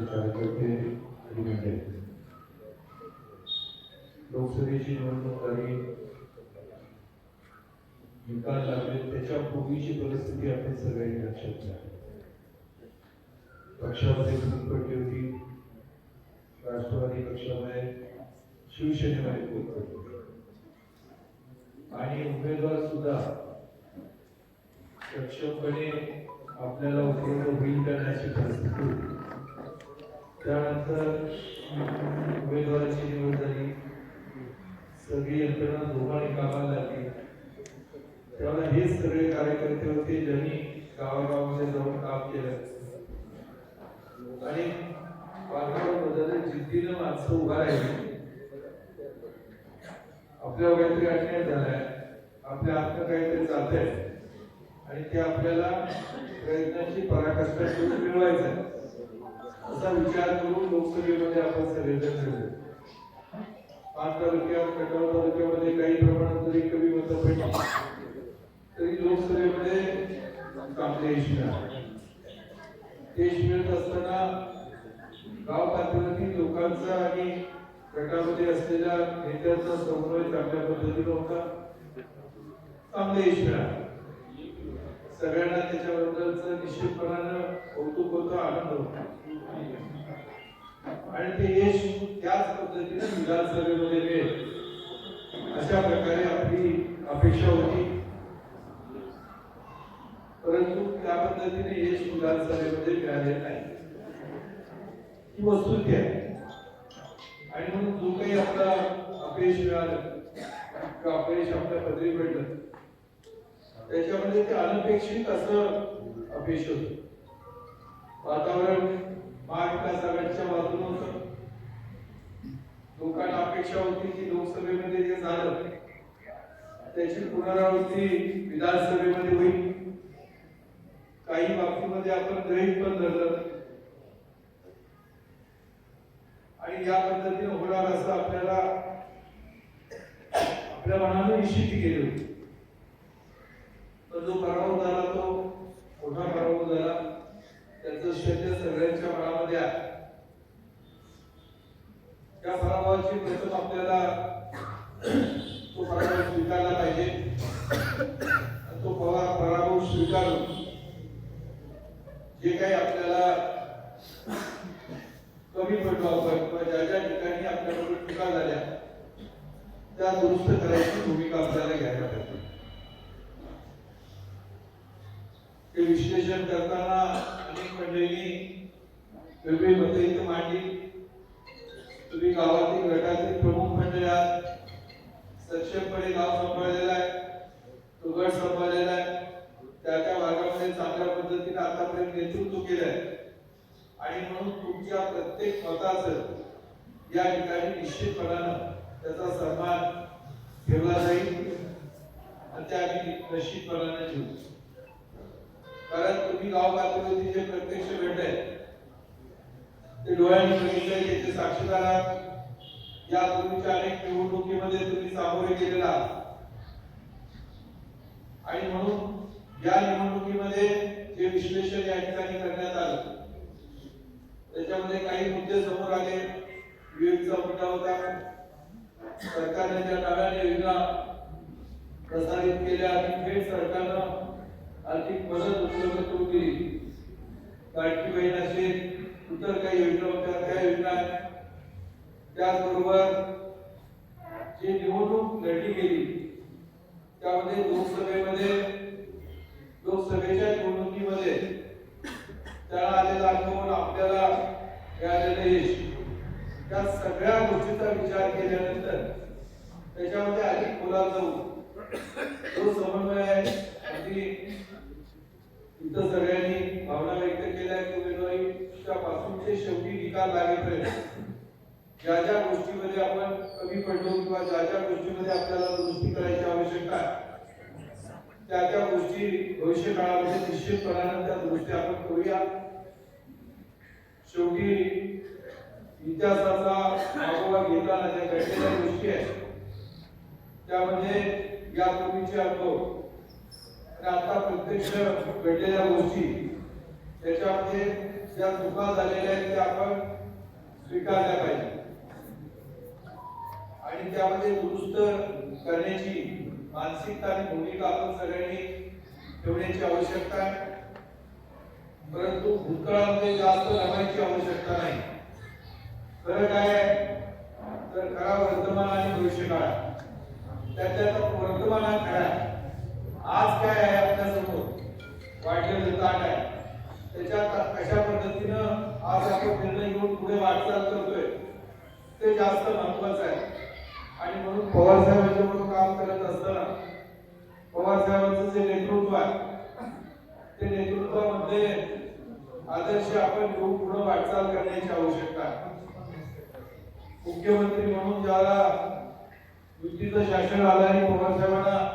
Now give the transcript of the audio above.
पक्षाचे कार्यकर्ते अभिनंदन लोकसभेची निवडणूक झाली. निकाल लागले. त्याच्यापूर्वीची परिस्थिती आपण सगळ्यांनी लक्षात घ्या. पक्षामध्ये फूट होती. राष्ट्रवादी पक्षामध्ये शिवसेनेमध्ये फूट आणि उमेदवार सुद्धा सक्षमपणे आपल्याला उपलब्ध होईल करण्याची परिस्थिती होती. त्यानंतर उमेदवाराची निवड झाली. सगळी यंत्रणा दोघांनी कामाला लागली. त्यामुळे हेच सगळे कार्यकर्ते होते ज्यांनी गावागावामध्ये जाऊन काम केलं. आणि वातावरण जिद्दीनं माणसं उभा राहिली. आपल्याला काहीतरी अन्याय झालाय. आपल्या आत्म काहीतरी चालतंय. आणि ते आपल्याला प्रयत्नाची पराकाष्ठा करून मिळवायचं. आहे असा विचार करून लोकसभेमध्ये आपण सगळेजण मिळलो पाच तालुक्यात कटाव तालुक्यामध्ये काही प्रमाणात तरी कमी मतं पडली तरी लोकसभेमध्ये आपले यश मिळाले यश मिळत असताना गाव पातळीतील लोकांचा आणि गटामध्ये असलेल्या नेत्यांचा समन्वय चांगल्या पद्धतीने होता. चांगले यश मिळाले. सगळ्यांना त्याच्याबद्दलच निश्चितपणानं कौतुक होतं आनंद होता. आणि ते यश त्याच पद्धतीने विधानसभेमध्ये मिळेल. अशा प्रकारे आपली अपेक्षा होती. परंतु त्या पद्धतीने यश विधानसभेमध्ये मिळाले नाही. ही वस्तुस्थिती आहे. आणि म्हणून जो काही आपला अपयश मिळालं किंवा अपयश आपल्या पदरी पडलं त्याच्यामध्ये ते अनपेक्षित असं अपयश होत. वातावरण महाविकास आघाडीच्या बाजूने होत. लोकांना अपेक्षा होती की लोकसभेमध्ये जे झालं त्याची पुनरावृत्ती विधानसभेमध्ये होईल. काही बाबतीमध्ये आपण ग्रहित पण धरलं आणि या पद्धतीने होणार असं आपल्याला आपल्या मनाने निश्चित केली. होती पण जो पराभव झाला तो मोठा पराभव झाला त्याचं श्रेय सगळ्यांच्या मनामध्ये आहे त्या पराभवाची प्रथम आपल्याला तो पराभव स्वीकारला पाहिजे. तो पराभव स्वीकारून जे काही आपल्याला कमी पडलो आपण किंवा ज्या ज्या ठिकाणी आपल्याकडून टीका झाल्या त्या दुरुस्त करायची भूमिका आपल्याला घ्यायला पाहिजे. ते विश्लेषण करताना अनेक मंडळींनी तुम्ही मते मांडी तुम्ही गावातील गटातील प्रमुख मंडळी आहात. सक्षमपणे गाव सांभाळलेला आहे. तो गट सांभाळलेला आहे. त्या त्या भागामध्ये चांगल्या पद्धतीने आतापर्यंत नेतृत्व केलं आहे. आणि म्हणून तुमच्या प्रत्येक मताच या ठिकाणी निश्चितपणानं त्याचा सन्मान ठेवला जाईल. आणि त्या आम्ही निश्चितपणाने ठेवू. कारण तुम्ही गाव पातळीवरती जे प्रत्यक्ष घडलंय ते डोळ्यांनी बघितलं त्याचे साक्षीदार आहात या पूर्वीच्या अनेक निवडणुकीमध्ये तुम्ही सामोरे गेलेला आणि म्हणून या निवडणुकीमध्ये जे विश्लेषण या ठिकाणी करण्यात आलं त्याच्यामध्ये काही मुद्दे समोर आले. विवेकचा मुद्दा होता. सरकारने ज्या नव्याने योजना प्रसारित केल्या आणि थेट सरकारनं आर्थिक मदत उपलब्ध करून दिली. लाडकी बहीण असेल इतर काही योजना होत्या त्या योजना आहेत. त्याचबरोबर जी निवडणूक लढली गेली त्यामध्ये लोकसभेमध्ये लोकसभेच्या निवडणुकीमध्ये त्याला आलेला अनुभव आपल्याला मिळालेलं यश त्या सगळ्या गोष्टीचा विचार केल्यानंतर त्याच्यामध्ये अधिक खोलात जाऊ? तो समन्वय आहे. अगदी इथं सगळ्यांनी भावना व्यक्त केल्या की च्या पासूनचे शेवटी निकाल लागेपर्यंत ज्या ज्या गोष्टीमध्ये आपण कमी पडलो किंवा ज्या ज्या गोष्टीमध्ये आपल्याला दुरुस्ती करायची आवश्यकता आहे त्या त्या गोष्टी भविष्य काळामध्ये निश्चितपणाने त्या दुरुस्ती आपण करूया. शेवटी इतिहासाचा मागोवा घेताना ज्या घडलेल्या गोष्टी आहेत त्यामध्ये यापूर्वीचे अनुभव आणि आता प्रत्यक्ष घडलेल्या गोष्टी त्याच्यामध्ये ज्या चुका झालेल्या आहेत त्या आपण स्वीकारल्या पाहिजे. आणि त्यामध्ये दुरुस्त करण्याची मानसिकता आणि भूमिका आपण सगळ्यांनी ठेवण्याची आवश्यकता आहे. परंतु भूतकाळामध्ये जास्त रमायची आवश्यकता नाही. खरं काय आहे? तर खरा वर्तमान आणि भविष्यकाळ. त्याच्यात वर्तमान खरा. आज काय आहे आपल्या वाढलेलं ताट आहे. त्याच्यात कशा पद्धतीनं आज आपण निर्णय घेऊन पुढे वाटचाल करतोय. ते जास्त महत्वाचं आहे. आणि म्हणून पवार साहेबांच्याबरोबर काम करत असताना पवार साहेबांचं जे नेतृत्व आहे ते नेतृत्वामध्ये आदर्श आपण घेऊन पुढे वाटचाल करण्याची आवश्यकता आहे. मुख्यमंत्री म्हणून ज्याला युतीचं शासन आलं आणि पवार साहेबांना